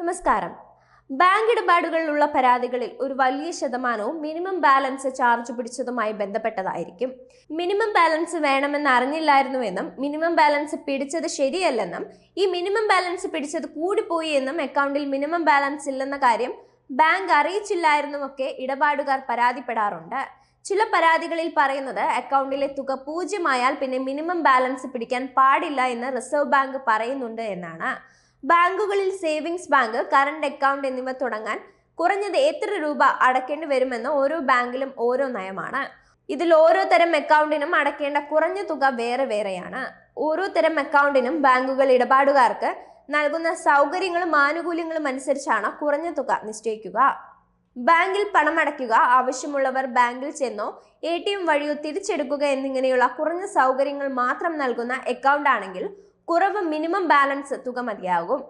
നമസ്കാരം. ബാങ്ക് ഇടപാടുകളിലുള്ള പരാതികളിൽ ഒരു വലിയ ശതമാനവും മിനിമം ബാലൻസ് ചാർജ് പിടിച്ചതുമായി ബന്ധപ്പെട്ടതായിരിക്കും. മിനിമം ബാലൻസ് വേണമെന്ന് അറിഞ്ഞില്ലായിരുന്നുവെന്നും മിനിമം ബാലൻസ് പിടിച്ചത് ശരിയല്ലെന്നും ഈ മിനിമം ബാലൻസ് പിടിച്ചത് കൂടിപ്പോയി എന്നും അക്കൗണ്ടിൽ മിനിമം ബാലൻസ് ഇല്ലെന്ന കാര്യം ബാങ്ക് അറിയിച്ചില്ലായിരുന്നുമൊക്കെ ഇടപാടുകാർ പരാതിപ്പെടാറുണ്ട്. ചില പരാതികളിൽ പറയുന്നത് അക്കൗണ്ടിലെ തുക പൂജ്യമായാൽ പിന്നെ മിനിമം ബാലൻസ് പിടിക്കാൻ പാടില്ല എന്ന് റിസർവ് ബാങ്ക് പറയുന്നുണ്ട് എന്നാണ്. ബാങ്കുകളിൽ സേവിങ്സ് ബാങ്ക് കറണ്ട് അക്കൗണ്ട് എന്നിവ തുടങ്ങാൻ കുറഞ്ഞത് എത്ര രൂപ അടക്കേണ്ടി വരുമെന്ന് ഓരോ ബാങ്കിലും ഓരോ നയമാണ്. ഇതിൽ ഓരോ തരം അക്കൗണ്ടിനും അടക്കേണ്ട കുറഞ്ഞ തുക വേറെ വേറെയാണ്. ഓരോ തരം അക്കൗണ്ടിനും ബാങ്കുകൾ ഇടപാടുകാർക്ക് നൽകുന്ന സൗകര്യങ്ങളും ആനുകൂല്യങ്ങളും അനുസരിച്ചാണ് കുറഞ്ഞ തുക നിശ്ചയിക്കുക. ബാങ്കിൽ പണം അടയ്ക്കുക ആവശ്യമുള്ളവർ ബാങ്കിൽ ചെന്നോ എ ടി എം വഴിയോ തിരിച്ചെടുക്കുക എന്നിങ്ങനെയുള്ള കുറഞ്ഞ സൗകര്യങ്ങൾ മാത്രം നൽകുന്ന അക്കൗണ്ട് ആണെങ്കിൽ കുറവ് മിനിമം ബാലൻസ് തുക മതിയാകും.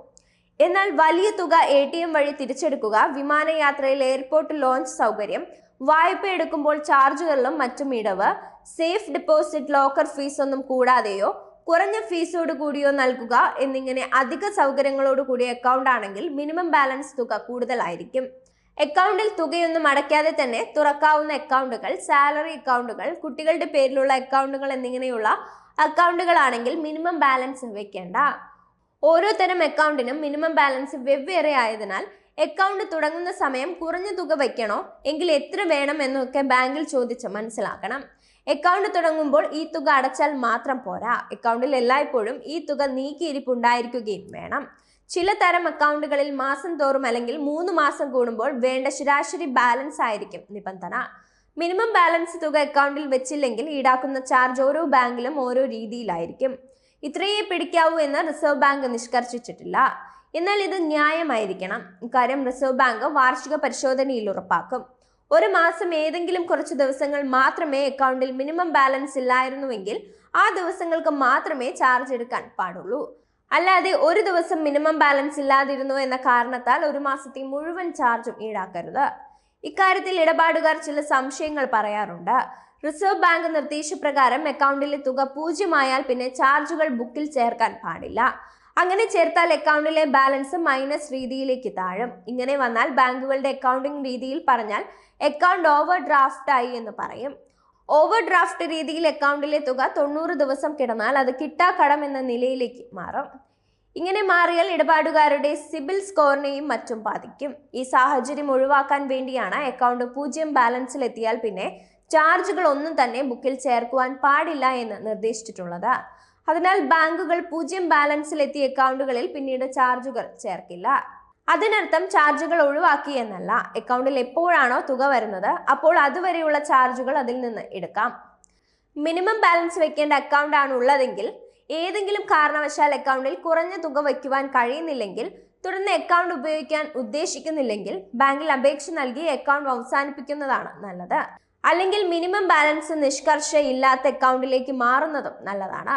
എന്നാൽ വലിയ തുക എ ടി എം വഴി തിരിച്ചെടുക്കുക വിമാനയാത്രയിൽ എയർപോർട്ട് ലോഞ്ച് സൗകര്യം വായ്പ എടുക്കുമ്പോൾ ചാർജുകളിലും മറ്റും ഇടവ് സേഫ് ഡെപ്പോസിറ്റ് ലോക്കർ ഫീസ് ഒന്നും കൂടാതെയോ കുറഞ്ഞ ഫീസോട് കൂടിയോ നൽകുക എന്നിങ്ങനെ അധിക സൗകര്യങ്ങളോട് കൂടിയ അക്കൗണ്ട് ആണെങ്കിൽ മിനിമം ബാലൻസ് തുക കൂടുതലായിരിക്കും. അക്കൗണ്ടിൽ തുകയൊന്നും അടയ്ക്കാതെ തന്നെ തുറക്കാവുന്ന അക്കൗണ്ടുകൾ സാലറി അക്കൗണ്ടുകൾ കുട്ടികളുടെ പേരിലുള്ള അക്കൗണ്ടുകൾ എന്നിങ്ങനെയുള്ള അക്കൗണ്ടുകളാണെങ്കിൽ മിനിമം ബാലൻസ് വെക്കേണ്ട. ഓരോ തരം അക്കൗണ്ടിനും മിനിമം ബാലൻസ് വെവ്വേറെ ആയതിനാൽ അക്കൗണ്ട് തുടങ്ങുന്ന സമയം കുറഞ്ഞ തുക വയ്ക്കണോ എങ്കിൽ എത്ര വേണം എന്നൊക്കെ ബാങ്കിൽ ചോദിച്ച് മനസ്സിലാക്കണം. അക്കൗണ്ട് തുടങ്ങുമ്പോൾ ഈ തുക അടച്ചാൽ മാത്രം പോരാ. അക്കൗണ്ടിൽ എല്ലായ്പ്പോഴും ഈ തുക നീക്കിയിരിപ്പുണ്ടായിരിക്കുകയും വേണം. ചില തരം അക്കൗണ്ടുകളിൽ മാസം തോറും അല്ലെങ്കിൽ മൂന്ന് മാസം കൂടുമ്പോൾ വേണ്ട ശരാശരി ബാലൻസ് ആയിരിക്കും നിബന്ധന. മിനിമം ബാലൻസ് തുക അക്കൗണ്ടിൽ വെച്ചില്ലെങ്കിൽ ഈടാക്കുന്ന ചാർജ് ഓരോ ബാങ്കിലും ഓരോ രീതിയിലായിരിക്കും. ഇത്രയേ പിടിക്കാവൂ എന്ന് റിസർവ് ബാങ്ക് നിഷ്കർഷിച്ചിട്ടില്ല. എന്നാൽ ഇത് ന്യായമായിരിക്കണം. ഇക്കാര്യം റിസർവ് ബാങ്ക് വാർഷിക പരിശോധനയിൽ ഉറപ്പാക്കും. ഒരു മാസം ഏതെങ്കിലും കുറച്ച് ദിവസങ്ങൾ മാത്രമേ അക്കൗണ്ടിൽ മിനിമം ബാലൻസ് ഇല്ലായിരുന്നുവെങ്കിൽ ആ ദിവസങ്ങൾക്ക് മാത്രമേ ചാർജ് എടുക്കാൻ പാടുള്ളൂ. അല്ലാതെ ഒരു ദിവസം മിനിമം ബാലൻസ് ഇല്ലാതിരുന്നു എന്ന കാരണത്താൽ ഒരു മാസത്തെ മുഴുവൻ ചാർജും ഈടാക്കരുത്. ഇക്കാര്യത്തിൽ ഇടപാടുകാർ ചില സംശയങ്ങൾ പറയാറുണ്ട്. റിസർവ് ബാങ്ക് നിർദ്ദേശപ്രകാരം അക്കൗണ്ടിലെ തുക പൂജ്യമായാൽ പിന്നെ ചാർജുകൾ ബുക്കിൽ ചേർക്കാൻ പാടില്ല. അങ്ങനെ ചേർത്താൽ അക്കൗണ്ടിലെ ബാലൻസ് മൈനസ് രീതിയിലേക്ക് താഴും. ഇങ്ങനെ വന്നാൽ ബാങ്കുകളുടെ അക്കൗണ്ടിംഗ് രീതിയിൽ പറഞ്ഞാൽ അക്കൗണ്ട് ഓവർ ഡ്രാഫ്റ്റായി എന്ന് പറയും. ഓവർ ഡ്രാഫ്റ്റ് രീതിയിൽ അക്കൗണ്ടിലെ തുക തൊണ്ണൂറ് ദിവസം കിടന്നാൽ അത് കിട്ടാക്കടം എന്ന നിലയിലേക്ക് മാറും. ഇങ്ങനെ മാറിയാൽ ഇടപാടുകാരുടെ സിബിൽ സ്കോറിനെയും മറ്റും ബാധിക്കും. ഈ സാഹചര്യം ഒഴിവാക്കാൻ വേണ്ടിയാണ് അക്കൗണ്ട് പൂജ്യം ബാലൻസിൽ എത്തിയാൽ പിന്നെ ചാർജുകൾ ഒന്നും തന്നെ ബുക്കിൽ ചേർക്കുവാൻ പാടില്ല എന്ന് നിർദ്ദേശിച്ചിട്ടുള്ളത്. അതിനാൽ ബാങ്കുകൾ പൂജ്യം ബാലൻസിൽ എത്തിയ അക്കൗണ്ടുകളിൽ പിന്നീട് ചാർജുകൾ ചേർക്കില്ല. അതിനർത്ഥം ചാർജുകൾ ഒഴിവാക്കി എന്നല്ല. അക്കൗണ്ടിൽ എപ്പോഴാണോ തുക വരുന്നത് അപ്പോൾ അതുവരെയുള്ള ചാർജുകൾ അതിൽ നിന്ന് എടുക്കാം. മിനിമം ബാലൻസ് വെക്കേണ്ട അക്കൗണ്ട് ആണ് ഉള്ളതെങ്കിൽ ഏതെങ്കിലും കാരണവശാൽ അക്കൗണ്ടിൽ കുറഞ്ഞ തുക വയ്ക്കുവാൻ കഴിയുന്നില്ലെങ്കിൽ തുടർന്ന് അക്കൗണ്ട് ഉപയോഗിക്കാൻ ഉദ്ദേശിക്കുന്നില്ലെങ്കിൽ ബാങ്കിൽ അപേക്ഷ നൽകി അക്കൗണ്ട് അവസാനിപ്പിക്കുന്നതാണ് നല്ലത്. അല്ലെങ്കിൽ മിനിമം ബാലൻസ് നിഷ്കർഷ ഇല്ലാത്ത അക്കൗണ്ടിലേക്ക് മാറുന്നതും നല്ലതാണ്.